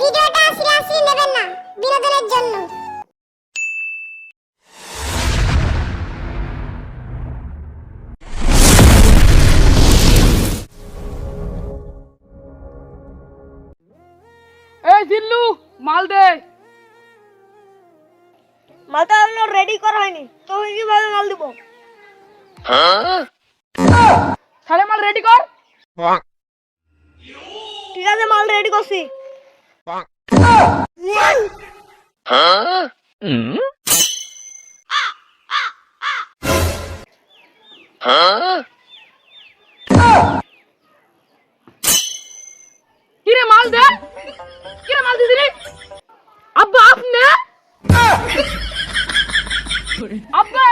ভিডিওটা আসলে নেবেন না বিনোদনের জন্য। এই জিল্লু মাল দে। মালটা এখনও রেডি করা হয়নি তোকে কীভাবে মাল দিব? সাড়ে মাল রেডি কর। ঠিক আছে মাল রেডি করছি। কিরে মাল দে? কিরে মাল দিছিলি আব্বা, আপনি? আব্বা,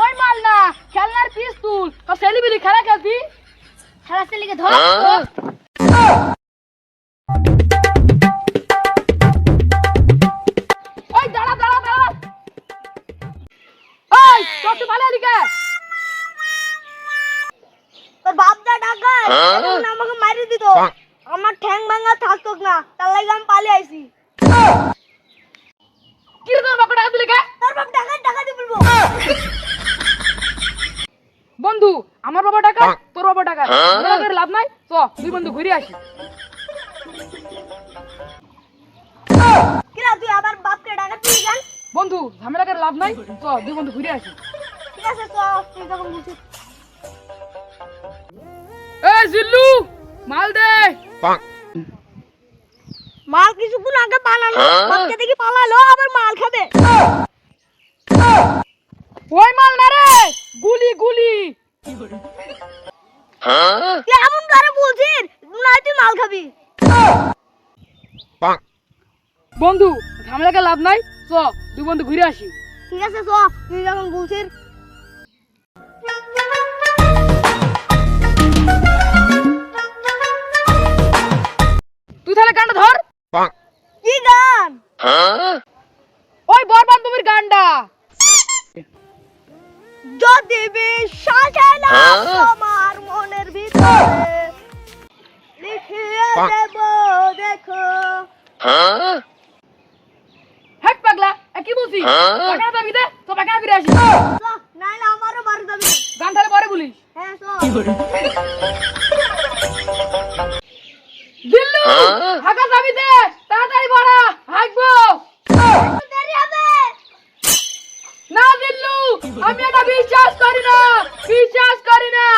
ওই মাল না, খেলনার পিস্তুল তো সেলিব্রিটি খেলা খেলতি খেলা ছেলেকে ধর। আমার ঠ্যাং ভাঙা থাকতো না তার লাগে আমি পালিয়ে আইছি। কিরে তোর বাপটা টাকা কে? তোর বাপ টাকা টাকা দিয়ে বলব। বন্ধু আমার বাবা টাকা তোর বাবা টাকা ঝামেলা করে লাভ নাই? চ দুই বন্ধু ঘুরে আসি। কিরা তুই আবার বাপকে টাকা তুই জান বন্ধু ঝামেলা করে লাভ নাই? চ দুই বন্ধু ঘুরে আসি। ঠিক আছে তো তুই যখন জিল্লু! মাল কিছুক্ষণ আগে পালালো বাপকে দেখি পালালো আবার মাল খাবে। ওই মাল না রে গুলি গুলি। তুই এমন করে বলছিস? মনে তুই মাল খাবি। বন্ধু ঝামেলাকে লাভ নাই চ দুই বন্ধু ঘুরে আসি। ঠিক আছে তো তুই যখন বলছিস ওই বর বান্ধবীর গানটা। যদি বিশ্বাস না তোমার মনের ভিতরে লিখিয়ে দেব দেখো। হেট পাগলা এ কি বলছিস? টাকা দাবি দে তো টাকা ফিরে আসি। আমারও বাড়ি যাবি। গান তাহলে পরে বলিস। হ্যাঁ তো দিল্লু আমি এটা বিশ্বাস করি না বিশ্বাস করি না।